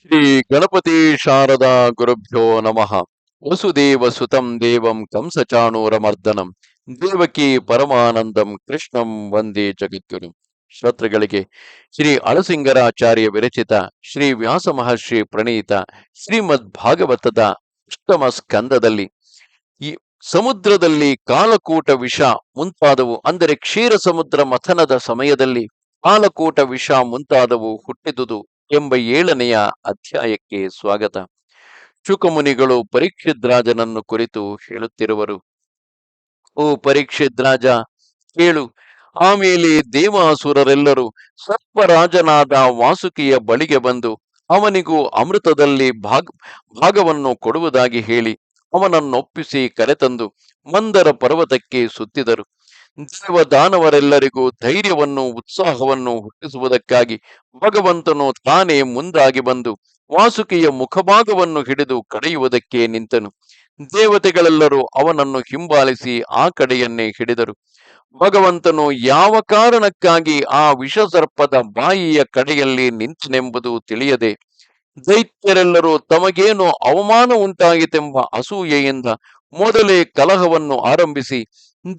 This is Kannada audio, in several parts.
ಶ್ರೀ ಗಣಪತಿ ಶಾರದಾ ಗುರುಭ್ಯೋ ನಮಃ. ವಸುದೇವ ಸುತಂ ದೇವಂ ಕಂಸಚಾಣೂರಮರ್ದನಂ. ದೇವಕಿ ಪರಮಾನಂದಂ ಕೃಷ್ಣಂ ವಂದೇ ಜಗದ್ಗುರು. ಶ್ರೋತೃಗಳಿಗೆ ಶ್ರೀ ಅಳಸಿಂಗರಾಚಾರ್ಯ ವಿರಚಿತ ಶ್ರೀ ವ್ಯಾಸ ಮಹರ್ಷಿ ಪ್ರಣೀತ ಶ್ರೀಮದ್ ಭಾಗವತದ ಅಷ್ಟಮ ಸ್ಕಂದದಲ್ಲಿ ಈ ಸಮುದ್ರದಲ್ಲಿ ಕಾಲಕೂಟ ವಿಷ ಮುಂತಾದವು, ಅಂದರೆ ಕ್ಷೀರ ಸಮುದ್ರ ಮಥನದ ಸಮಯದಲ್ಲಿ ಕಾಲಕೂಟ ವಿಷ ಮುಂತಾದವು ಹುಟ್ಟಿದುದು. ಎಂಬ ಏಳನೆಯ ಅಧ್ಯಾಯಕ್ಕೆ ಸ್ವಾಗತ. ಶುಕಮುನಿಗಳು ಪರೀಕ್ಷಿದ್ರಾಜನನ್ನು ಕುರಿತು ಹೇಳುತ್ತಿರುವರು. ಓ ಪರೀಕ್ಷಿದ್ರಾಜ, ಕೇಳು ಆಮೇಲೆ ದೇವಾಸುರರೆಲ್ಲರೂ ಸರ್ಪರಾಜನಾದ ವಾಸುಕಿಯ ಬಳಿಗೆ ಬಂದು ಅವನಿಗೂ ಅಮೃತದಲ್ಲಿ ಭಾಗ, ಭಾಗವನ್ನು ಕೊಡುವುದಾಗಿ ಹೇಳಿ ಅವನನ್ನೊಪ್ಪಿಸಿ ಕರೆತಂದು ಮಂದರ ಪರ್ವತಕ್ಕೆ ಸುತ್ತಿದರು. ದೇವದಾನವರೆಲ್ಲರಿಗೂ ಧೈರ್ಯವನ್ನು, ಉತ್ಸಾಹವನ್ನು ಹುಟ್ಟಿಸುವುದಕ್ಕಾಗಿ ಭಗವಂತನು ತಾನೇ ಮುಂದಾಗಿ ಬಂದು ವಾಸುಕಿಯ ಮುಖಭಾಗವನ್ನು ಹಿಡಿದು ಕಡೆಯುವುದಕ್ಕೆ ನಿಂತನು. ದೇವತೆಗಳೆಲ್ಲರೂ ಅವನನ್ನು ಹಿಂಬಾಲಿಸಿ ಆ ಕಡೆಯನ್ನೇ ಹಿಡಿದರು. ಭಗವಂತನು ಯಾವ ಕಾರಣಕ್ಕಾಗಿ ಆ ವಿಷಸರ್ಪದ ಬಾಯಿಯ ಕಡೆಯಲ್ಲಿ ನಿಂತನೆಂಬುದು ತಿಳಿಯದೆ, ದೈತ್ಯರೆಲ್ಲರೂ ತಮಗೇನು ಅವಮಾನ ಉಂಟಾಗಿತೆಂಬ ಅಸೂಯೆಯಿಂದ ಮೊದಲೇ ಕಲಹವನ್ನು ಆರಂಭಿಸಿ,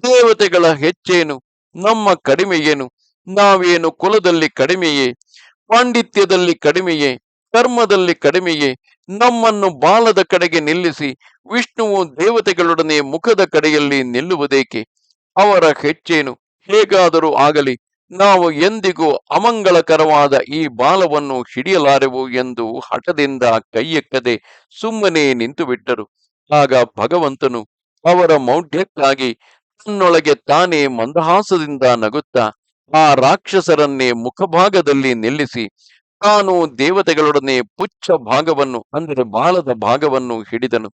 ದೇವತೆಗಳ ಹೆಚ್ಚೇನು ನಮ್ಮ ಕಡಿಮೆಯೇನು, ನಾವೇನು ಕುಲದಲ್ಲಿ ಕಡಿಮೆಯೇ, ಪಾಂಡಿತ್ಯದಲ್ಲಿ ಕಡಿಮೆಯೇ, ಕರ್ಮದಲ್ಲಿ ಕಡಿಮೆಯೇ, ನಮ್ಮನ್ನು ಬಾಲದ ಕಡೆಗೆ ನಿಲ್ಲಿಸಿ, ವಿಷ್ಣುವು ದೇವತೆಗಳೊಡನೆ ಮುಖದ ಕಡೆಯಲ್ಲಿ ನಿಲ್ಲುವುದೇಕೆ? ಅವರ ಹೆಚ್ಚೇನು ಹೇಗಾದರೂ ಆಗಲಿ, ನಾವು ಎಂದಿಗೂ ಅಮಂಗಳಕರವಾದ ಈ ಬಾಲವನ್ನು ಹಿಡಿಯಲಾರೆವು ಎಂದು ಹಠದಿಂದ ಕೈಯೆಕ್ಕದೆ ಸುಮ್ಮನೆ ನಿಂತು ಬಿಟ್ಟರು ಆಗ ಭಗವಂತನು ಅವರ ಮೌಢ್ಯಕ್ಕಾಗಿ ತನ್ನೊಳಗೆ ತಾನೇ ಮಂದಹಾಸದಿಂದ ನಗುತ್ತಾ ಆ ರಾಕ್ಷಸರನ್ನೇ ಮುಖಭಾಗದಲ್ಲಿ ನಿಲ್ಲಿಸಿ ತಾನು ದೇವತೆಗಳೊಡನೆ ಪುಚ್ಛ ಭಾಗವನ್ನು ಅಂದರೆ ಬಾಲದ ಭಾಗವನ್ನು ಹಿಡಿದನು.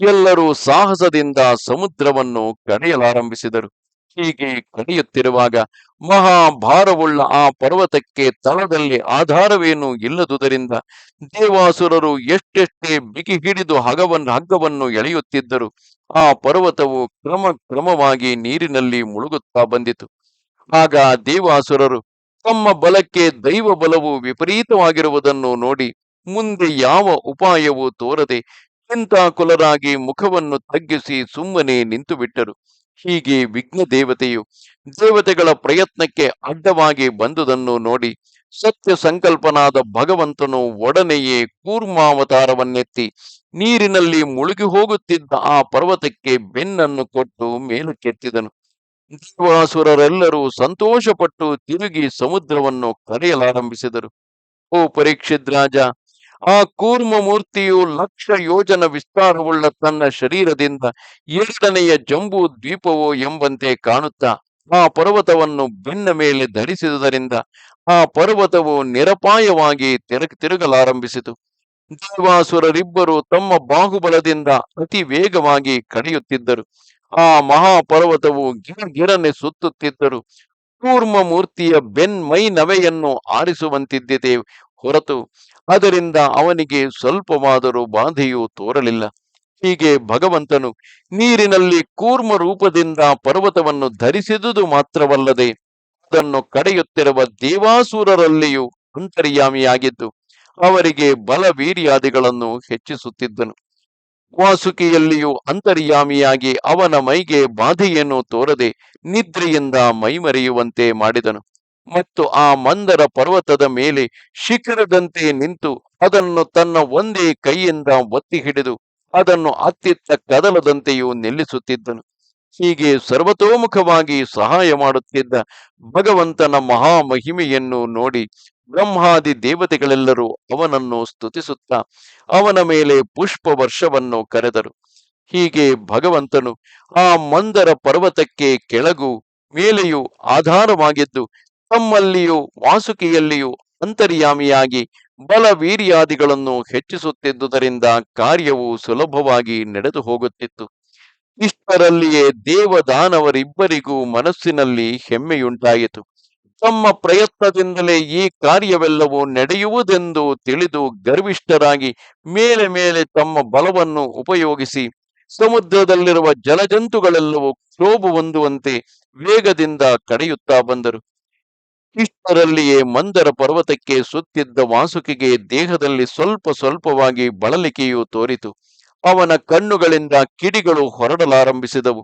ಎಲ್ಲರೂ ಸಾಹಸದಿಂದ ಸಮುದ್ರವನ್ನು ಕಡೆಯಲಾರಂಭಿಸಿದರು ಹೀಗೆ ಕಣಿಯುತ್ತಿರುವಾಗ ಮಹಾಭಾರವುಳ್ಳ ಆ ಪರ್ವತಕ್ಕೆ ತಳದಲ್ಲಿ ಆಧಾರವೇನೂ ಇಲ್ಲದುದರಿಂದ ದೇವಾಸುರರು ಎಷ್ಟೆಷ್ಟೇ ಬಿಗಿ ಹಿಡಿದು ಹಗವನ್ನು ಹಗ್ಗವನ್ನು ಎಳೆಯುತ್ತಿದ್ದರು, ಆ ಪರ್ವತವು ಕ್ರಮ ಕ್ರಮವಾಗಿ ನೀರಿನಲ್ಲಿ ಮುಳುಗುತ್ತಾ ಬಂದಿತು. ಆಗ ದೇವಾಸುರರು ತಮ್ಮ ಬಲಕ್ಕೆ ದೈವ ಬಲವು ವಿಪರೀತವಾಗಿರುವುದನ್ನು ನೋಡಿ ಮುಂದೆ ಯಾವ ಉಪಾಯವೂ ತೋರದೆ ಚಿಂತಾಕುಲರಾಗಿ ಮುಖವನ್ನು ತಗ್ಗಿಸಿ ಸುಮ್ಮನೆ ನಿಂತು ಬಿಟ್ಟರು ಹೀಗೆ ವಿಘ್ನ ದೇವತೆಯು ದೇವತೆಗಳ ಪ್ರಯತ್ನಕ್ಕೆ ಅಡ್ಡವಾಗಿ ಬಂದುದನ್ನು ನೋಡಿ ಸತ್ಯ ಸಂಕಲ್ಪನಾದ ಭಗವಂತನು ಒಡನೆಯೇ ಕೂರ್ಮಾವತಾರವನ್ನೆತ್ತಿ ನೀರಿನಲ್ಲಿ ಮುಳುಗಿ ಹೋಗುತ್ತಿದ್ದ ಆ ಪರ್ವತಕ್ಕೆ ಬೆನ್ನನ್ನು ಕೊಟ್ಟು ಮೇಲಕ್ಕೆತ್ತಿದನು. ದೇವಾಸುರರೆಲ್ಲರೂ ಸಂತೋಷಪಟ್ಟು ತಿರುಗಿ ಸಮುದ್ರವನ್ನು ಕರೆಯಲಾರಂಭಿಸಿದರು. ಓ ಪರೀಕ್ಷಿತ್ ರಾಜ ಆ ಕೂರ್ಮ ಮೂರ್ತಿಯು ಲಕ್ಷ ಯೋಜನ ವಿಸ್ತಾರವುಳ್ಳ ತನ್ನ ಶರೀರದಿಂದ ಎರಡನೆಯ ಜಂಬೂ ದ್ವೀಪವು ಎಂಬಂತೆ ಕಾಣುತ್ತಾ ಆ ಪರ್ವತವನ್ನು ಬೆನ್ನ ಮೇಲೆ ಧರಿಸಿದುದರಿಂದ ಆ ಪರ್ವತವು ನಿರಪಾಯವಾಗಿ ತಿರುಗ ತಿರುಗಲಾರಂಭಿಸಿತು. ದೇವಾಸುರರಿಬ್ಬರು ತಮ್ಮ ಬಾಹುಬಲದಿಂದ ಅತಿ ವೇಗವಾಗಿ ಕಡಿಯುತ್ತಿದ್ದರು. ಆ ಮಹಾಪರ್ವತವು ಗಿರಗಿರನೆ ಸುತ್ತುತ್ತಿದ್ದರು. ಕೂರ್ಮ ಮೂರ್ತಿಯ ಬೆನ್ ಮೈ ನವೆಯನ್ನು ಆರಿಸುವಂತಿದ್ದಿದೆ ಹೊರತು ಅದರಿಂದ ಅವನಿಗೆ ಸ್ವಲ್ಪವಾದರೂ ಬಾಧೆಯೂ ತೋರಲಿಲ್ಲ. ಹೀಗೆ ಭಗವಂತನು ನೀರಿನಲ್ಲಿ ಕೂರ್ಮ ರೂಪದಿಂದ ಪರ್ವತವನ್ನು ಧರಿಸಿದುದು ಮಾತ್ರವಲ್ಲದೆ ಅದನ್ನು ಕಡೆಯುತ್ತಿರುವ ದೇವಾಸುರರಲ್ಲಿಯೂ ಅಂತರ್ಯಾಮಿಯಾಗಿದ್ದು, ಅವರಿಗೆ ಬಲ ವೀರ್ಯಾದಿಗಳನ್ನು ಹೆಚ್ಚಿಸುತ್ತಿದ್ದನು. ವಾಸುಕಿಯಲ್ಲಿಯೂ ಅಂತರ್ಯಾಮಿಯಾಗಿ ಅವನ ಮೈಗೆ ಬಾಧೆಯನ್ನು ತೋರದೆ ನಿದ್ರೆಯಿಂದ ಮೈಮರೆಯುವಂತೆ ಮಾಡಿದನು. ಮತ್ತು ಆ ಮಂದರ ಪರ್ವತದ ಮೇಲೆ ಶಿಖರದಂತೆ ನಿಂತು ಅದನ್ನು ತನ್ನ ಒಂದೇ ಕೈಯಿಂದ ಒತ್ತಿ ಹಿಡಿದು ಅದನ್ನು ಅತ್ತಿತ್ತ ಕದಲದಂತೆಯೂ ನಿಲ್ಲಿಸುತ್ತಿದ್ದನು. ಹೀಗೆ ಸರ್ವತೋಮುಖವಾಗಿ ಸಹಾಯ ಮಾಡುತ್ತಿದ್ದ ಭಗವಂತನ ಮಹಾಮಹಿಮೆಯನ್ನು ನೋಡಿ ಬ್ರಹ್ಮಾದಿ ದೇವತೆಗಳೆಲ್ಲರೂ ಅವನನ್ನು ಸ್ತುತಿಸುತ್ತ ಅವನ ಮೇಲೆ ಪುಷ್ಪ ವರ್ಷವನ್ನು ಕರೆದರು. ಹೀಗೆ ಭಗವಂತನು ಆ ಮಂದರ ಪರ್ವತಕ್ಕೆ ಕೆಳಗೂ ಮೇಲೆಯೂ ಆಧಾರವಾಗಿದ್ದು ತಮ್ಮಲ್ಲಿಯೂ ವಾಸುಕಿಯಲ್ಲಿಯೂ ಅಂತರ್ಯಾಮಿಯಾಗಿ ಬಲ ವೀರ್ಯಾದಿಗಳನ್ನು ಹೆಚ್ಚಿಸುತ್ತಿದ್ದುದರಿಂದ ಕಾರ್ಯವು ಸುಲಭವಾಗಿ ನಡೆದು ಹೋಗುತ್ತಿತ್ತು ಇಷ್ಟರಲ್ಲಿಯೇ ದೇವದಾನವರಿಬ್ಬರಿಗೂ ಮನಸ್ಸಿನಲ್ಲಿ ಹೆಮ್ಮೆಯುಂಟಾಯಿತು. ತಮ್ಮ ಪ್ರಯತ್ನದಿಂದಲೇ ಈ ಕಾರ್ಯವೆಲ್ಲವೂ ನಡೆಯುವುದೆಂದು ತಿಳಿದು ಗರ್ವಿಷ್ಠರಾಗಿ ಮೇಲೆ ಮೇಲೆ ತಮ್ಮ ಬಲವನ್ನು ಉಪಯೋಗಿಸಿ, ಸಮುದ್ರದಲ್ಲಿರುವ ಜಲಜಂತುಗಳೆಲ್ಲವೂ ಕ್ಷೋಭ ಹೊಂದುವಂತೆ ವೇಗದಿಂದ ಕಡೆಯುತ್ತಾ ಬಂದರು. ಇಷ್ಟರಲ್ಲಿಯೇ ಮಂದರ ಪರ್ವತಕ್ಕೆ ಸುತ್ತಿದ್ದ ವಾಸುಕಿಗೆ ದೇಹದಲ್ಲಿ ಸ್ವಲ್ಪ ಸ್ವಲ್ಪವಾಗಿ ಬಳಲಿಕೆಯು ತೋರಿತು. ಅವನ ಕಣ್ಣುಗಳಿಂದ ಕಿಡಿಗಳು ಹೊರಡಲಾರಂಭಿಸಿದವು.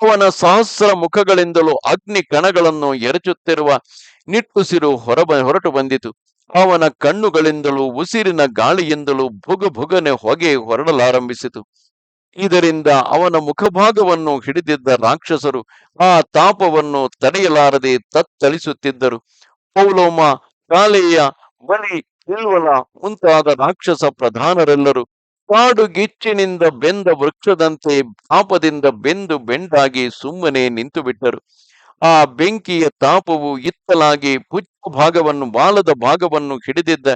ಅವನ ಸಹಸ್ರ ಮುಖಗಳಿಂದಲೂ ಅಗ್ನಿ ಕಣಗಳನ್ನು ಎರಚುತ್ತಿರುವ ನಿಟ್ಟುಸಿರು ಹೊರಬ, ಹೊರಟು ಬಂದಿತು. ಅವನ ಕಣ್ಣುಗಳಿಂದಲೂ ಉಸಿರಿನ ಗಾಳಿಯಿಂದಲೂ ಭುಗ ಭುಗನೆ ಹೊಗೆ ಹೊರಡಲಾರಂಭಿಸಿತು. ಇದರಿಂದ ಅವನ ಮುಖಭಾಗವನ್ನು ಹಿಡಿದಿದ್ದ ರಾಕ್ಷಸರು ಆ ತಾಪವನ್ನು ತಡೆಯಲಾರದೆ ತತ್ತಳಿಸುತ್ತಿದ್ದರು. ಪೌಲೋಮ ಕಾಲೆಯ ಬಲಿ ಇಲ್ವಲ ಮುಂತಾದ ರಾಕ್ಷಸ ಪ್ರಧಾನರೆಲ್ಲರೂ ಕಾಡುಗಿಚ್ಚಿನಿಂದ ಬೆಂದ ವೃಕ್ಷದಂತೆ ತಾಪದಿಂದ ಬೆಂದು ಬೆಂಡಾಗಿ ಸುಮ್ಮನೆ ನಿಂತು ಬಿಟ್ಟರು ಆ ಬೆಂಕಿಯ ತಾಪವು ಇತ್ತಲಾಗಿ ಪುಚ್ಚ ಭಾಗವನ್ನು, ಬಾಲದ ಭಾಗವನ್ನು ಹಿಡಿದಿದ್ದ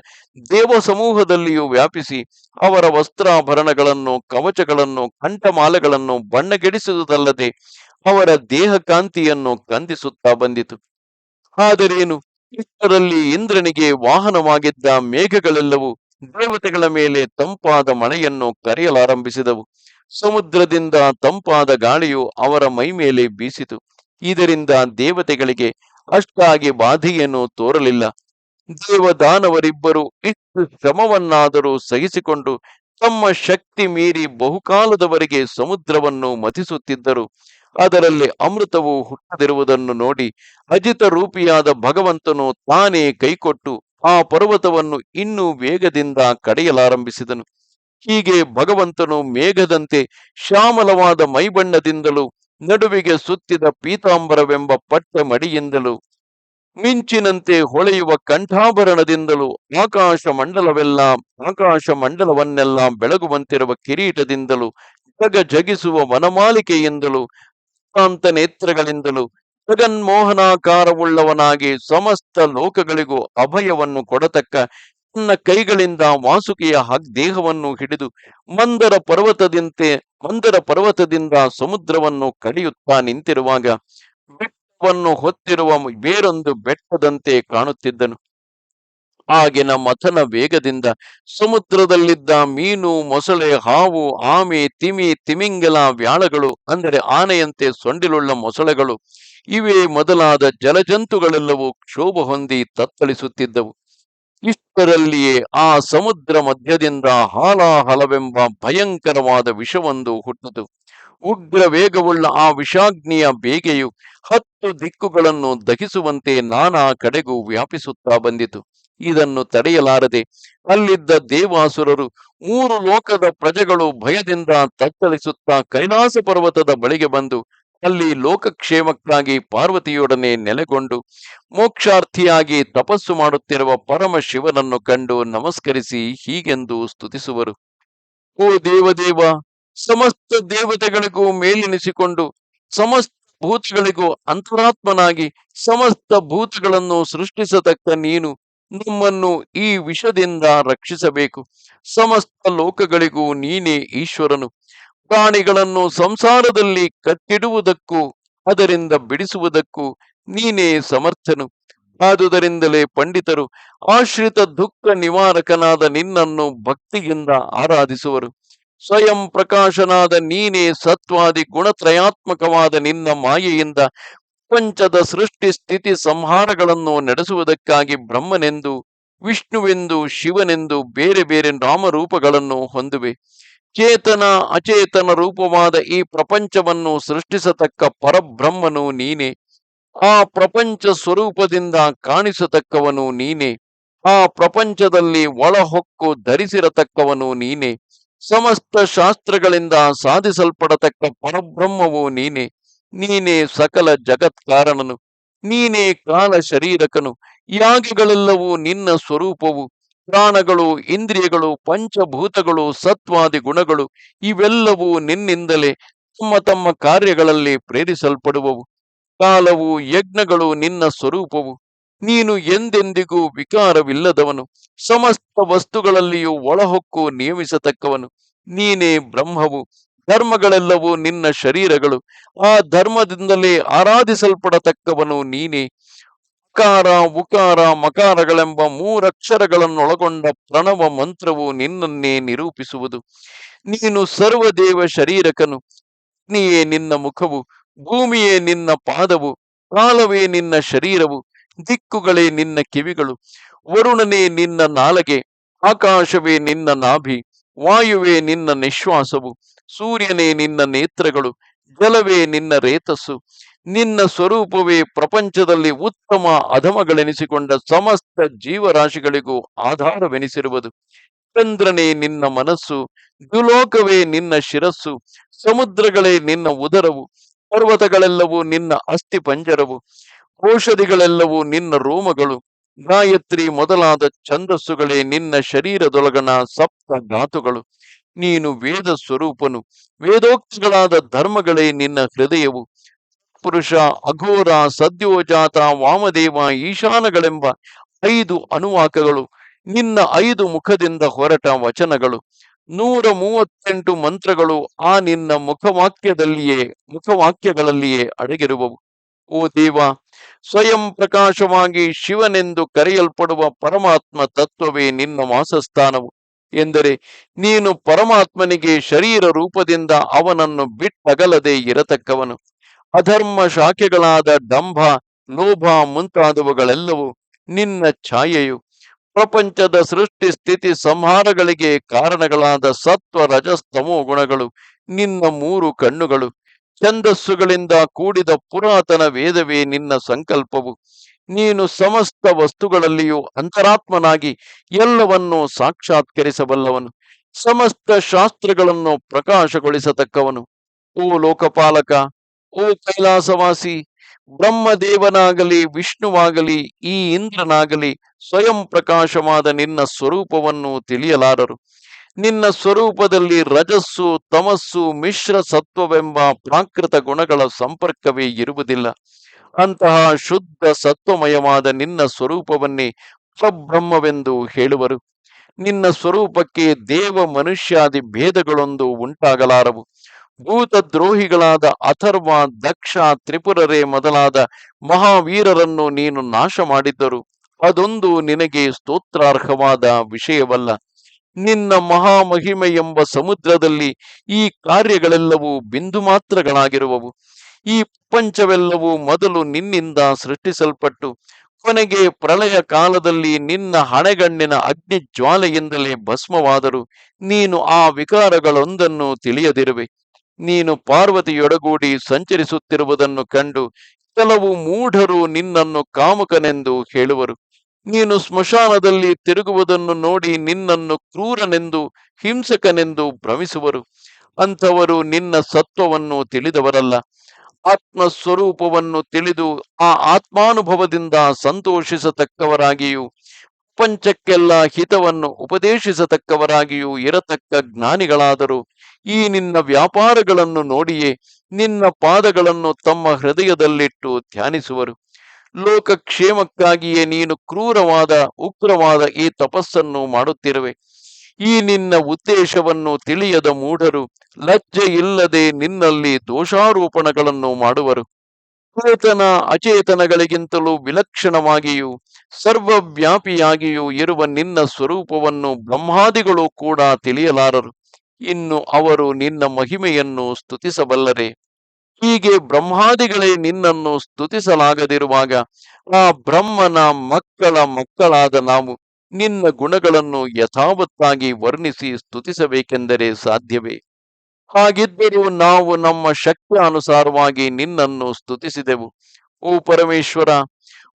ದೇವ ಸಮೂಹದಲ್ಲಿಯೂ ವ್ಯಾಪಿಸಿ, ಅವರ ವಸ್ತ್ರಾಭರಣಗಳನ್ನು, ಕವಚಗಳನ್ನು, ಕಂಠಮಾಲೆಗಳನ್ನು ಬಣ್ಣಗೆಡಿಸುವುದಲ್ಲದೆ ಅವರ ದೇಹ ಕಾಂತಿಯನ್ನು ಕಂದಿಸುತ್ತಾ ಬಂದಿತು. ಆದರೇನು? ಇಷ್ಟರಲ್ಲಿ ಇಂದ್ರನಿಗೆ ವಾಹನವಾಗಿದ್ದ ಮೇಘಗಳೆಲ್ಲವೂ ದೇವತೆಗಳ ಮೇಲೆ ತಂಪಾದ ಮಳೆಯನ್ನು ಕರೆಯಲಾರಂಭಿಸಿದವು. ಸಮುದ್ರದಿಂದ ತಂಪಾದ ಗಾಳಿಯು ಅವರ ಮೈ ಮೇಲೆ ಬೀಸಿತು. ಇದರಿಂದ ದೇವತೆಗಳಿಗೆ ಅಷ್ಟಾಗಿ ಬಾಧೆಯನ್ನು ತೋರಲಿಲ್ಲ. ದೇವದಾನವರಿಬ್ಬರು ಇಷ್ಟು ಶ್ರಮವನ್ನಾದರೂ ಸಹಿಸಿಕೊಂಡು ತಮ್ಮ ಶಕ್ತಿ ಮೀರಿ ಬಹುಕಾಲದವರೆಗೆ ಸಮುದ್ರವನ್ನು ಮಥಿಸುತ್ತಿದ್ದರು. ಅದರಲ್ಲಿ ಅಮೃತವು ಹುಟ್ಟದಿರುವುದನ್ನು ನೋಡಿ ಅಜಿತ ರೂಪಿಯಾದ ಭಗವಂತನು ತಾನೇ ಕೈಕೊಟ್ಟು ಆ ಪರ್ವತವನ್ನು ಇನ್ನೂ ವೇಗದಿಂದ ಕಡೆಯಲಾರಂಭಿಸಿದನು. ಹೀಗೆ ಭಗವಂತನು ಮೇಘದಂತೆ ಶ್ಯಾಮಲವಾದ ಮೈಬಣ್ಣದಿಂದಲೂ ನಡುವಿಗೆ ಸುತ್ತಿದ ಪೀತಾಂಬರವೆಂಬ ಪಟ್ಟ ಮಡಿಯಿಂದಲೂ ಮಿಂಚಿನಂತೆ ಹೊಳೆಯುವ ಕಂಠಾಭರಣದಿಂದಲೂ ಆಕಾಶ ಮಂಡಲವೆಲ್ಲ ಆಕಾಶ ಮಂಡಲವನ್ನೆಲ್ಲ ಬೆಳಗುವಂತಿರುವ ಕಿರೀಟದಿಂದಲೂ ಜಗ ಜಗಿಸುವ ವನಮಾಲಿಕೆಯಿಂದಲೂ ಕಾಂತ ನೇತ್ರಗಳಿಂದಲೂ ಜಗನ್ಮೋಹನಾಕಾರವುಳ್ಳವನಾಗಿ ಸಮಸ್ತ ಲೋಕಗಳಿಗೂ ಅಭಯವನ್ನು ಕೊಡತಕ್ಕ ತನ್ನ ಕೈಗಳಿಂದ ವಾಸುಕಿಯ ಹಗ್ ದೇಹವನ್ನು ಹಿಡಿದು, ಮಂದರ ಪರ್ವತದಂತೆ ಮಂದರ ಪರ್ವತದಿಂದ ಸಮುದ್ರವನ್ನು ಕಡಿಯುತ್ತಾ ನಿಂತಿರುವಾಗ ಬೆಟ್ಟವನ್ನು ಹೊತ್ತಿರುವ ಬೇರೊಂದು ಬೆಟ್ಟದಂತೆ ಕಾಣುತ್ತಿದ್ದನು. ಆಗಿನ ಮಥನ ವೇಗದಿಂದ ಸಮುದ್ರದಲ್ಲಿದ್ದ ಮೀನು, ಮೊಸಳೆ, ಹಾವು, ಆಮೆ, ತಿಮಿ, ತಿಮಿಂಗಲ ವ್ಯಾಳಗಳು, ಅಂದರೆ ಆನೆಯಂತೆ ಸೊಂಡಿಲುಳ್ಳ ಮೊಸಳೆಗಳು, ಇವೇ ಮೊದಲಾದ ಜಲಜಂತುಗಳೆಲ್ಲವೂ ಕ್ಷೋಭ ಹೊಂದಿ ತತ್ತಳಿಸುತ್ತಿದ್ದವು. ಇಷ್ಟರಲ್ಲಿಯೇ ಆ ಸಮುದ್ರ ಮಧ್ಯದಿಂದ ಹಾಲಾಹಲವೆಂಬ ಭಯಂಕರವಾದ ವಿಷವೊಂದು ಹುಟ್ಟಿತು ಉಗ್ರ ವೇಗವುಳ್ಳ ಆ ವಿಷಾಗ್ನಿಯ ಬೇಗೆಯು ಹತ್ತು ದಿಕ್ಕುಗಳನ್ನು ದಹಿಸುವಂತೆ ನಾನಾ ಕಡೆಗೂ ವ್ಯಾಪಿಸುತ್ತಾ ಬಂದಿತು. ಇದನ್ನು ತಡೆಯಲಾರದೆ ಅಲ್ಲಿದ್ದ ದೇವಾಸುರರು ಮೂರು ಲೋಕದ ಪ್ರಜೆಗಳು ಭಯದಿಂದ ತತ್ತಳಿಸುತ್ತಾ ಕೈಲಾಸ ಪರ್ವತದ ಬಳಿಗೆ ಬಂದು ಅಲ್ಲಿ ಲೋಕಕ್ಷೇಮಕ್ಕಾಗಿ ಪಾರ್ವತಿಯೊಡನೆ ನೆಲೆಗೊಂಡು ಮೋಕ್ಷಾರ್ಥಿಯಾಗಿ ತಪಸ್ಸು ಮಾಡುತ್ತಿರುವ ಪರಮ ಶಿವನನ್ನು ಕಂಡು ನಮಸ್ಕರಿಸಿ ಹೀಗೆಂದು ಸ್ತುತಿಸುವರು. ಓ ದೇವದೇವ, ಸಮಸ್ತ ದೇವತೆಗಳಿಗೂ ಮೇಲೆನಿಸಿಕೊಂಡು, ಸಮಸ್ತ ಭೂತಗಳಿಗೂ ಅಂತರಾತ್ಮನಾಗಿ ಸಮಸ್ತ ಭೂತಗಳನ್ನು ಸೃಷ್ಟಿಸತಕ್ಕ ನೀನು ನಮ್ಮನ್ನು ಈ ವಿಷದಿಂದ ರಕ್ಷಿಸಬೇಕು. ಸಮಸ್ತ ಲೋಕಗಳಿಗೂ ನೀನೇ ಈಶ್ವರನು. ಪ್ರಾಣಿಗಳನ್ನು ಸಂಸಾರದಲ್ಲಿ ಕಟ್ಟಿಡುವುದಕ್ಕೂ, ಅದರಿಂದ ಬಿಡಿಸುವುದಕ್ಕೂ ನೀನೇ ಸಮರ್ಥನು. ಆದುದರಿಂದಲೇ ಪಂಡಿತರು ಆಶ್ರಿತ ದುಃಖ ನಿವಾರಕನಾದ ನಿನ್ನನ್ನು ಭಕ್ತಿಯಿಂದ ಆರಾಧಿಸುವರು. ಸ್ವಯಂ ಪ್ರಕಾಶನಾದ ನೀನೇ ಸತ್ವಾದಿ ಗುಣತ್ರಯಾತ್ಮಕವಾದ ನಿನ್ನ ಮಾಯೆಯಿಂದ ಪ್ರಪಂಚದ ಸೃಷ್ಟಿ ಸ್ಥಿತಿ ಸಂಹಾರಗಳನ್ನು ನಡೆಸುವುದಕ್ಕಾಗಿ ಬ್ರಹ್ಮನೆಂದು, ವಿಷ್ಣುವೆಂದು, ಶಿವನೆಂದು ಬೇರೆ ಬೇರೆ ನಾಮರೂಪಗಳನ್ನು ಹೊಂದುವೆ. ಚೇತನ ಅಚೇತನ ರೂಪವಾದ ಈ ಪ್ರಪಂಚವನ್ನು ಸೃಷ್ಟಿಸತಕ್ಕ ಪರಬ್ರಹ್ಮನು ನೀನೆ. ಆ ಪ್ರಪಂಚ ಸ್ವರೂಪದಿಂದ ಕಾಣಿಸತಕ್ಕವನು ನೀನೆ. ಆ ಪ್ರಪಂಚದಲ್ಲಿ ಒಳಹೊಕ್ಕು ಧರಿಸಿರತಕ್ಕವನು ನೀನೆ. ಸಮಸ್ತ ಶಾಸ್ತ್ರಗಳಿಂದ ಸಾಧಿಸಲ್ಪಡತಕ್ಕ ಪರಬ್ರಹ್ಮವು ನೀನೆ. ನೀನೇ ಸಕಲ ಜಗತ್ಕಾರಣನು. ನೀನೇ ಕಾಲ ಶರೀರಕನು ಯಾಗಗಳೆಲ್ಲವೂ ನಿನ್ನ ಸ್ವರೂಪವು. ಪ್ರಾಣಗಳು, ಇಂದ್ರಿಯಗಳು, ಪಂಚಭೂತಗಳು, ಸತ್ವಾದಿ ಗುಣಗಳು ಇವೆಲ್ಲವೂ ನಿನ್ನಿಂದಲೇ ತಮ್ಮ ತಮ್ಮ ಕಾರ್ಯಗಳಲ್ಲಿ ಪ್ರೇರಿಸಲ್ಪಡುವವು. ಕಾಲವು ಯಜ್ಞಗಳು ನಿನ್ನ ಸ್ವರೂಪವು. ನೀನು ಎಂದೆಂದಿಗೂ ವಿಕಾರವಿಲ್ಲದವನು. ಸಮಸ್ತ ವಸ್ತುಗಳಲ್ಲಿಯೂ ಒಳಹೊಕ್ಕು ನಿಯಮಿಸತಕ್ಕವನು. ನೀನೇ ಬ್ರಹ್ಮವು. ಧರ್ಮಗಳೆಲ್ಲವೂ ನಿನ್ನ ಶರೀರಗಳು. ಆ ಧರ್ಮದಿಂದಲೇ ಆರಾಧಿಸಲ್ಪಡತಕ್ಕವನು ನೀನೇ. ಉಕಾರ ಉಕಾರ, ಮಕಾರಗಳೆಂಬ ಮೂರಕ್ಷರಗಳನ್ನೊಳಗೊಂಡ ಪ್ರಣವ ಮಂತ್ರವು ನಿನ್ನನ್ನೇ ನಿರೂಪಿಸುವುದು. ನೀನು ಸರ್ವದೇವ ಶರೀರಕನು. ಅಗ್ನಿಯೇ ನಿನ್ನ ಮುಖವು. ಭೂಮಿಯೇ ನಿನ್ನ ಪಾದವು. ಕಾಲವೇ ನಿನ್ನ ಶರೀರವು. ದಿಕ್ಕುಗಳೇ ನಿನ್ನ ಕಿವಿಗಳು. ವರುಣನೇ ನಿನ್ನ ನಾಲಗೆ. ಆಕಾಶವೇ ನಿನ್ನ ನಾಭಿ. ವಾಯುವೇ ನಿನ್ನ ನಿಶ್ವಾಸವು. ಸೂರ್ಯನೇ ನಿನ್ನ ನೇತ್ರಗಳು. ಜಲವೇ ನಿನ್ನ ರೇತಸ್ಸು. ನಿನ್ನ ಸ್ವರೂಪವೇ ಪ್ರಪಂಚದಲ್ಲಿ ಉತ್ತಮ ಅಧಮಗಳೆನಿಸಿಕೊಂಡ ಸಮಸ್ತ ಜೀವರಾಶಿಗಳಿಗೂ ಆಧಾರವೆನಿಸಿರುವುದು. ಚಂದ್ರನೇ ನಿನ್ನ ಮನಸ್ಸು ದುಲೋಕವೇ ನಿನ್ನ ಶಿರಸ್ಸು, ಸಮುದ್ರಗಳೇ ನಿನ್ನ ಉದರವು, ಪರ್ವತಗಳೆಲ್ಲವೂ ನಿನ್ನ ಅಸ್ಥಿ ಪಂಜರವು ಔಷಧಿಗಳೆಲ್ಲವೂ ನಿನ್ನ ರೋಮಗಳು, ಗಾಯತ್ರಿ ಮೊದಲಾದ ಛಂದಸ್ಸುಗಳೇ ನಿನ್ನ ಶರೀರದೊಳಗಣ ಸಪ್ತ ಧಾತುಗಳು ನೀನು ವೇದ ಸ್ವರೂಪನು ವೇದೋಕ್ತಿಗಳಾದ ಧರ್ಮಗಳೇ ನಿನ್ನ ಹೃದಯವು ಪುರುಷ, ಅಘೋರ, ಸದ್ಯೋಜಾತ, ವಾಮದೇವ, ಈಶಾನಗಳೆಂಬ ಐದು ಅನುವಾಕಗಳು, ನಿನ್ನ ಐದು ಮುಖದಿಂದ ಹೊರಟ ವಚನಗಳು. ನೂರ ಮೂವತ್ತೆಂಟು ಮಂತ್ರಗಳು ಆ ನಿನ್ನ ಮುಖವಾಕ್ಯದಲ್ಲಿಯೇ, ಮುಖವಾಕ್ಯಗಳಲ್ಲಿಯೇ ಅಡಗಿರುವವು. ಓ ದೇವ, ಸ್ವಯಂ ಪ್ರಕಾಶವಾಗಿ ಶಿವನೆಂದು ಕರೆಯಲ್ಪಡುವ ಪರಮಾತ್ಮ ತತ್ವವೇ ನಿನ್ನ ವಾಸಸ್ಥಾನವು. ಎಂದರೆ ನೀನು ಪರಮಾತ್ಮನಿಗೆ ಶರೀರ ರೂಪದಿಂದ ಅವನನ್ನು ಬಿಟ್ಟಗಲದೆ ಇರತಕ್ಕವನು. ಅಧರ್ಮ ಶಾಖೆಗಳಾದ ಡಂಭ, ಲೋಭ ಮುಂತಾದವುಗಳೆಲ್ಲವೂ ನಿನ್ನ ಛಾಯೆಯು. ಪ್ರಪಂಚದ ಸೃಷ್ಟಿ, ಸ್ಥಿತಿ, ಸಂಹಾರಗಳಿಗೆ ಕಾರಣಗಳಾದ ಸತ್ವ ರಜಸ್ತಮೋ ಗುಣಗಳು ನಿನ್ನ ಮೂರು ಕಣ್ಣುಗಳು. ಛಂದಸ್ಸುಗಳಿಂದ ಕೂಡಿದ ಪುರಾತನ ವೇದವೇ ನಿನ್ನ ಸಂಕಲ್ಪವು. ನೀನು ಸಮಸ್ತ ವಸ್ತುಗಳಲ್ಲಿಯೂ ಅಂತರಾತ್ಮನಾಗಿ ಎಲ್ಲವನ್ನೂ ಸಾಕ್ಷಾತ್ಕರಿಸಬಲ್ಲವನು. ಸಮಸ್ತ ಶಾಸ್ತ್ರಗಳನ್ನು ಪ್ರಕಾಶಗೊಳಿಸತಕ್ಕವನು. ಓ ಲೋಕಪಾಲಕ ಓ ಕೈಲಾಸವಾಸಿ, ಬ್ರಹ್ಮದೇವನಾಗಲಿ, ವಿಷ್ಣುವಾಗಲಿ, ಈ ಇಂದ್ರನಾಗಲಿ ಸ್ವಯಂ ಪ್ರಕಾಶವಾದ ನಿನ್ನ ಸ್ವರೂಪವನ್ನು ತಿಳಿಯಲಾರರು. ನಿನ್ನ ಸ್ವರೂಪದಲ್ಲಿ ರಜಸ್ಸು, ತಮಸ್ಸು, ಮಿಶ್ರ ಸತ್ವವೆಂಬ ಪ್ರಾಕೃತ ಗುಣಗಳ ಸಂಪರ್ಕವೇ ಇರುವುದಿಲ್ಲ. ಅಂತಹ ಶುದ್ಧ ಸತ್ವಮಯವಾದ ನಿನ್ನ ಸ್ವರೂಪವನ್ನೇ ಸ್ವಬ್ರಹ್ಮವೆಂದು ಹೇಳುವರು. ನಿನ್ನ ಸ್ವರೂಪಕ್ಕೆ ದೇವ ಮನುಷ್ಯಾದಿ ಭೇದಗಳೊಂದು ಉಂಟಾಗಲಾರವು. ಭೂತದ್ರೋಹಿಗಳಾದ ಅಥರ್ವ, ದಕ್ಷ, ತ್ರಿಪುರರೇ ಮೊದಲಾದ ಮಹಾವೀರರನ್ನು ನೀನು ನಾಶ ಮಾಡಿದ್ದರು ಅದೊಂದು ನಿನಗೆ ಸ್ತೋತ್ರಾರ್ಹವಾದ ವಿಷಯವಲ್ಲ. ನಿನ್ನ ಮಹಾಮಹಿಮೆ ಎಂಬ ಸಮುದ್ರದಲ್ಲಿ ಈ ಕಾರ್ಯಗಳೆಲ್ಲವೂ ಬಿಂದು ಮಾತ್ರಗಳಾಗಿರುವವು ಈ ಪ್ರಪಂಚವೆಲ್ಲವೂ ಮೊದಲು ನಿನ್ನಿಂದ ಸೃಷ್ಟಿಸಲ್ಪಟ್ಟು, ಕೊನೆಗೆ ಪ್ರಳಯ ಕಾಲದಲ್ಲಿ ನಿನ್ನ ಹಣೆಗಣ್ಣಿನ ಅಗ್ನಿ ಜ್ವಾಲೆಯಿಂದಲೇ ಭಸ್ಮವಾದರು. ನೀನು ಆ ವಿಕಾರಗಳೊಂದನ್ನು ತಿಳಿಯದಿರುವೆ. ನೀನು ಪಾರ್ವತಿಯೊಡಗೂಡಿ ಸಂಚರಿಸುತ್ತಿರುವುದನ್ನು ಕಂಡು ಕೆಲವು ಮೂಢರು ನಿನ್ನನ್ನು ಕಾಮುಕನೆಂದು ಹೇಳುವರು. ನೀನು ಸ್ಮಶಾನದಲ್ಲಿ ತಿರುಗುವುದನ್ನು ನೋಡಿ ನಿನ್ನನ್ನು ಕ್ರೂರನೆಂದು, ಹಿಂಸಕನೆಂದು ಭ್ರಮಿಸುವರು. ಅಂಥವರು ನಿನ್ನ ಸತ್ವವನ್ನು ತಿಳಿದವರಲ್ಲ. ಆತ್ಮ ಸ್ವರೂಪವನ್ನು ತಿಳಿದು ಆ ಆತ್ಮಾನುಭವದಿಂದ ಸಂತೋಷಿಸತಕ್ಕವರಾಗಿಯೂ ಪ್ರಪಂಚಕ್ಕೆಲ್ಲ ಹಿತವನ್ನು ಉಪದೇಶಿಸತಕ್ಕವರಾಗಿಯೂ ಇರತಕ್ಕ ಜ್ಞಾನಿಗಳಾದರು. ಈ ನಿನ್ನ ವ್ಯಾಪಾರಗಳನ್ನು ನೋಡಿಯೇ ನಿನ್ನ ಪಾದಗಳನ್ನು ತಮ್ಮ ಹೃದಯದಲ್ಲಿಟ್ಟು ಧ್ಯಾನಿಸುವರು. ಲೋಕಕ್ಷೇಮಕ್ಕಾಗಿಯೇ ನೀನು ಕ್ರೂರವಾದ, ಉಗ್ರವಾದ ಈ ತಪಸ್ಸನ್ನು ಮಾಡುತ್ತಿರುವೆ. ಈ ನಿನ್ನ ಉದ್ದೇಶವನ್ನು ತಿಳಿಯದ ಮೂಢರು ಲಜ್ಜೆ ಇಲ್ಲದೆ ನಿನ್ನಲ್ಲಿ ದೋಷಾರೋಪಣಗಳನ್ನು ಮಾಡುವರು. ಚೇತನ ಅಚೇತನಗಳಿಗಿಂತಲೂ ವಿಲಕ್ಷಣವಾಗಿಯೂ, ಸರ್ವವ್ಯಾಪಿಯಾಗಿಯೂ ಇರುವ ನಿನ್ನ ಸ್ವರೂಪವನ್ನು ಬ್ರಹ್ಮಾದಿಗಳು ಕೂಡ ತಿಳಿಯಲಾರರು. ಇನ್ನು ಅವರು ನಿನ್ನ ಮಹಿಮೆಯನ್ನು ಸ್ತುತಿಸಬಲ್ಲರೆ. ಹೀಗೆ ಬ್ರಹ್ಮಾದಿಗಳೇ ನಿನ್ನನ್ನು ಸ್ತುತಿಸಲಾಗದಿರುವಾಗ ಆ ಬ್ರಹ್ಮನ ಮಕ್ಕಳ ಮಕ್ಕಳಾದ ನಾವು ನಿನ್ನ ಗುಣಗಳನ್ನು ಯಥಾವತ್ತಾಗಿ ವರ್ಣಿಸಿ ಸ್ತುತಿಸಬೇಕೆಂದರೆ ಸಾಧ್ಯವೇ? ಹಾಗಿದ್ದರೂ ನಾವು ನಮ್ಮ ಶಕ್ತಿಯಾನುಸಾರವಾಗಿ ನಿನ್ನನ್ನು ಸ್ತುತಿಸಿದೆವು. ಓ ಪರಮೇಶ್ವರ,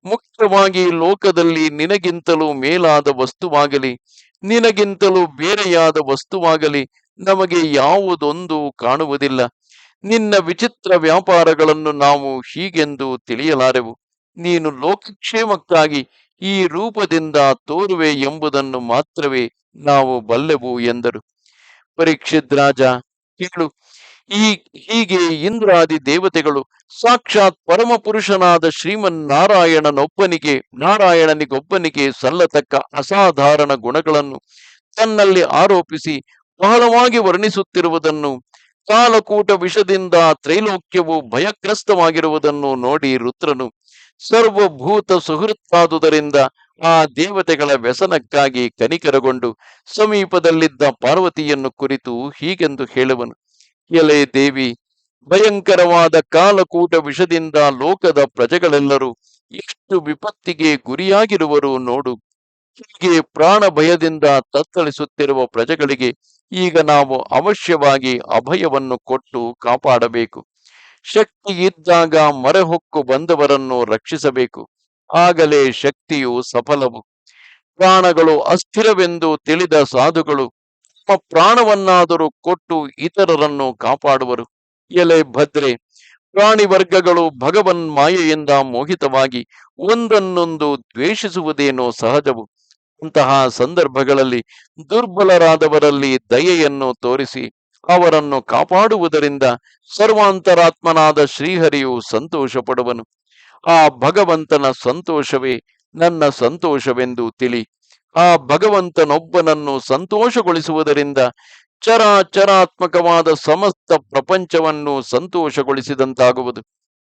ಮುಖ್ಯವಾಗಿ ಲೋಕದಲ್ಲಿ ನಿನಗಿಂತಲೂ ಮೇಲಾದ ವಸ್ತುವಾಗಲಿ, ನಿನಗಿಂತಲೂ ಬೇರೆಯಾದ ವಸ್ತುವಾಗಲಿ ನಮಗೆ ಯಾವುದೊಂದು ಕಾಣುವುದಿಲ್ಲ. ನಿನ್ನ ವಿಚಿತ್ರ ವ್ಯಾಪಾರಗಳನ್ನು ನಾವು ಹೀಗೆಂದು ತಿಳಿಯಲಾರೆವು. ನೀನು ಲೋಕಕ್ಷೇಮಕ್ಕಾಗಿ ಈ ರೂಪದಿಂದ ತೋರುವೆ ಎಂಬುದನ್ನು ಮಾತ್ರವೇ ನಾವು ಬಲ್ಲೆವು ಎಂದರು. ಪರೀಕ್ಷಿತ್ ರಾಜ ಕೇಳು. ಈ ಹೀಗೆ ಇಂದ್ರಾದಿ ದೇವತೆಗಳು ಸಾಕ್ಷಾತ್ ಪರಮ ಪುರುಷನಾದ ಶ್ರೀಮನ್ ನಾರಾಯಣನೊಬ್ಬನಿಗೆ ನಾರಾಯಣನಿಗೊಬ್ಬನಿಗೆ ಸಲ್ಲತಕ್ಕ ಅಸಾಧಾರಣ ಗುಣಗಳನ್ನು ತನ್ನಲ್ಲಿ ಆರೋಪಿಸಿ ಬಹಳವಾಗಿ ವರ್ಣಿಸುತ್ತಿರುವುದನ್ನು, ಕಾಲಕೂಟ ವಿಷದಿಂದ ತ್ರೈಲೋಕ್ಯವು ಭಯಗ್ರಸ್ತವಾಗಿರುವುದನ್ನು ನೋಡಿ ರುದ್ರನು ಸರ್ವಭೂತ ಸುಹೃತ್ತಾದುದರಿಂದ ಆ ದೇವತೆಗಳ ವ್ಯಸನಕ್ಕಾಗಿ ಕನಿಕರಗೊಂಡು ಸಮೀಪದಲ್ಲಿದ್ದ ಪಾರ್ವತಿಯನ್ನು ಕುರಿತು ಹೀಗೆಂದು ಹೇಳುವನು. ಎಲೆ ದೇವಿ, ಭಯಂಕರವಾದ ಕಾಲಕೂಟ ವಿಷದಿಂದ ಲೋಕದ ಪ್ರಜೆಗಳೆಲ್ಲರೂ ಎಷ್ಟು ವಿಪತ್ತಿಗೆ ಗುರಿಯಾಗಿರುವರು ನೋಡು. ಹೀಗೆ ಪ್ರಾಣ ಭಯದಿಂದ ತತ್ತಳಿಸುತ್ತಿರುವ ಪ್ರಜೆಗಳಿಗೆ ಈಗ ನಾವು ಅವಶ್ಯವಾಗಿ ಅಭಯವನ್ನು ಕೊಟ್ಟು ಕಾಪಾಡಬೇಕು. ಶಕ್ತಿ ಇದ್ದಾಗ ಮರೆಹೊಕ್ಕು ಬಂದವರನ್ನು ರಕ್ಷಿಸಬೇಕು. ಆಗಲೇ ಶಕ್ತಿಯು ಸಫಲವು. ಪ್ರಾಣಗಳು ಅಸ್ಥಿರವೆಂದು ತಿಳಿದ ಸಾಧುಗಳು ತಮ್ಮ ಪ್ರಾಣವನ್ನಾದರೂ ಕೊಟ್ಟು ಇತರರನ್ನು ಕಾಪಾಡುವರು. ಎಲೆ ಭದ್ರೆ, ಪ್ರಾಣಿ ವರ್ಗಗಳು ಭಗವನ್ ಮಾಯೆಯಿಂದ ಮೋಹಿತವಾಗಿ ಒಂದನ್ನೊಂದು ದ್ವೇಷಿಸುವುದೇನೋ ಸಹಜವು. ಅಂತಹ ಸಂದರ್ಭಗಳಲ್ಲಿ ದುರ್ಬಲರಾದವರಲ್ಲಿ ದಯೆಯನ್ನು ತೋರಿಸಿ ಅವರನ್ನು ಕಾಪಾಡುವುದರಿಂದ ಸರ್ವಾಂತರಾತ್ಮನಾದ ಶ್ರೀಹರಿಯು ಸಂತೋಷ ಪಡುವನು ಆ ಭಗವಂತನ ಸಂತೋಷವೇ ನನ್ನ ಸಂತೋಷವೆಂದು ತಿಳಿ. ಆ ಭಗವಂತನೊಬ್ಬನನ್ನು ಸಂತೋಷಗೊಳಿಸುವುದರಿಂದ ಚರಾಚರಾತ್ಮಕವಾದ ಸಮಸ್ತ ಪ್ರಪಂಚವನ್ನು ಸಂತೋಷಗೊಳಿಸಿದಂತಾಗುವುದು.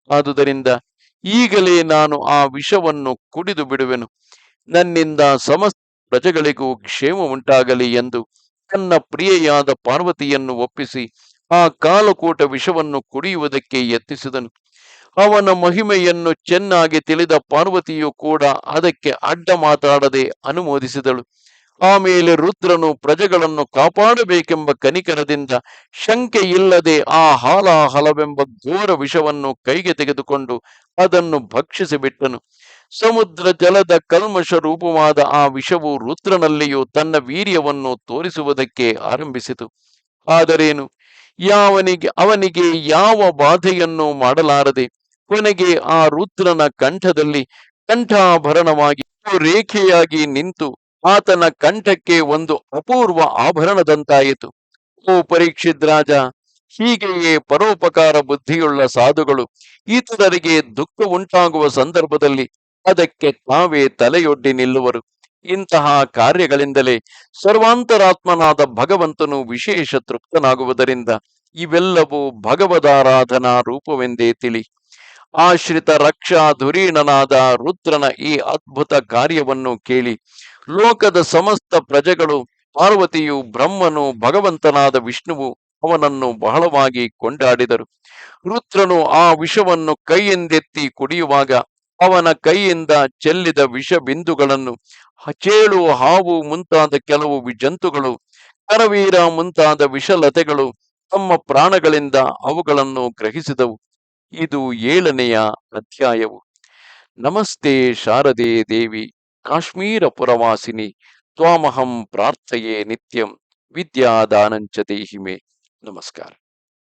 ಆದುದರಿಂದ ಈಗಲೇ ನಾನು ಆ ವಿಷವನ್ನು ಕುಡಿದು ಬಿಡುವೆನು. ನನ್ನಿಂದ ಸಮಸ್ತ ಪ್ರಜೆಗಳಿಗೂ ಕ್ಷೇಮ ಉಂಟಾಗಲಿ ಎಂದು ತನ್ನ ಪ್ರಿಯೆಯಾದ ಪಾರ್ವತಿಯನ್ನು ಒಪ್ಪಿಸಿ ಆ ಕಾಲಕೂಟ ವಿಷವನ್ನು ಕುಡಿಯುವುದಕ್ಕೆ ಯತ್ನಿಸಿದನು. ಅವನ ಮಹಿಮೆಯನ್ನು ಚೆನ್ನಾಗಿ ತಿಳಿದ ಪಾರ್ವತಿಯು ಕೂಡ ಅದಕ್ಕೆ ಅಡ್ಡ ಮಾತಾಡದೆ ಅನುಮೋದಿಸಿದಳು. ಆಮೇಲೆ ರುದ್ರನು ಪ್ರಜೆಗಳನ್ನು ಕಾಪಾಡಬೇಕೆಂಬ ಕನಿಕರದಿಂದ ಶಂಕೆ ಇಲ್ಲದೆ ಆ ಹಾಲಾಹಲವೆಂಬ ಘೋರ ವಿಷವನ್ನು ಕೈಗೆ ತೆಗೆದುಕೊಂಡು ಅದನ್ನು ಭಕ್ಷಿಸಿ ಬಿಟ್ಟನು ಸಮುದ್ರ ಜಲದ ಕಲ್ಮಶ ರೂಪವಾದ ಆ ವಿಷವು ರುದ್ರನಲ್ಲಿಯೂ ತನ್ನ ವೀರ್ಯವನ್ನು ತೋರಿಸುವುದಕ್ಕೆ ಆರಂಭಿಸಿತು. ಆದರೇನು? ಯಾವನಿಗೆ, ಅವನಿಗೆ ಯಾವ ಬಾಧೆಯನ್ನು ಮಾಡಲಾರದೆ ಕೊನೆಗೆ ಆ ರುದ್ರನ ಕಂಠದಲ್ಲಿ ಕಂಠಾಭರಣವಾಗಿ ರೇಖೆಯಾಗಿ ನಿಂತು ಆತನ ಕಂಠಕ್ಕೆ ಒಂದು ಅಪೂರ್ವ ಆಭರಣದಂತಾಯಿತು. ಓ ಪರೀಕ್ಷಿತ್ ರಾಜ, ಹೀಗೆಯೇ ಪರೋಪಕಾರ ಬುದ್ಧಿಯುಳ್ಳ ಸಾಧುಗಳು ಇತರರಿಗೆ ದುಃಖ ಉಂಟಾಗುವ ಸಂದರ್ಭದಲ್ಲಿ ಅದಕ್ಕೆ ತಾವೇ ತಲೆಯೊಡ್ಡಿ ನಿಲ್ಲುವರು. ಇಂತಹ ಕಾರ್ಯಗಳಿಂದಲೇ ಸರ್ವಾಂತರಾತ್ಮನಾದ ಭಗವಂತನು ವಿಶೇಷ ತೃಪ್ತನಾಗುವುದರಿಂದ ಇವೆಲ್ಲವೂ ಭಗವದಾರಾಧನಾ ರೂಪವೆಂದೇ ತಿಳಿ. ಆಶ್ರಿತ ರಕ್ಷಾ ಧುರೀಣನಾದ ರುದ್ರನ ಈ ಅದ್ಭುತ ಕಾರ್ಯವನ್ನು ಕೇಳಿ ಲೋಕದ ಸಮಸ್ತ ಪ್ರಜೆಗಳು ಪಾರ್ವತಿಯು ಬ್ರಹ್ಮನು ಭಗವಂತನಾದ ವಿಷ್ಣುವು ಅವನನ್ನು ಬಹಳವಾಗಿ ಕೊಂಡಾಡಿದರು. ರುದ್ರನು ಆ ವಿಷವನ್ನು ಕೈಯಿಂದೆತ್ತಿ ಕುಡಿಯುವಾಗ ಅವನ ಕೈಯಿಂದ ಚೆಲ್ಲಿದ ವಿಷ ಬಿಂದುಗಳನ್ನು ಚೇಳು ಹಾವು ಮುಂತಾದ ಕೆಲವು ಜಂತುಗಳು ಕರವೀರ ಮುಂತಾದ ವಿಷಲತೆಗಳು ತಮ್ಮ ಪ್ರಾಣಗಳಿಂದ ಅವುಗಳನ್ನು ಗ್ರಹಿಸಿದವು. ಇದು ಏಳನೆಯ ಅಧ್ಯಾಯವು. ನಮಸ್ತೆ ಶಾರದೆ ದೇವಿ, ಕಾಶ್ಮೀರ ಪುರವಾಸಿನಿ, ತ್ವಾಮಹಂ ಪ್ರಾರ್ಥೆಯೇ ನಿತ್ಯಂ, ವಿದ್ಯಾದಾನಂಚ ದೇಹಿಮೆ. ನಮಸ್ಕಾರ.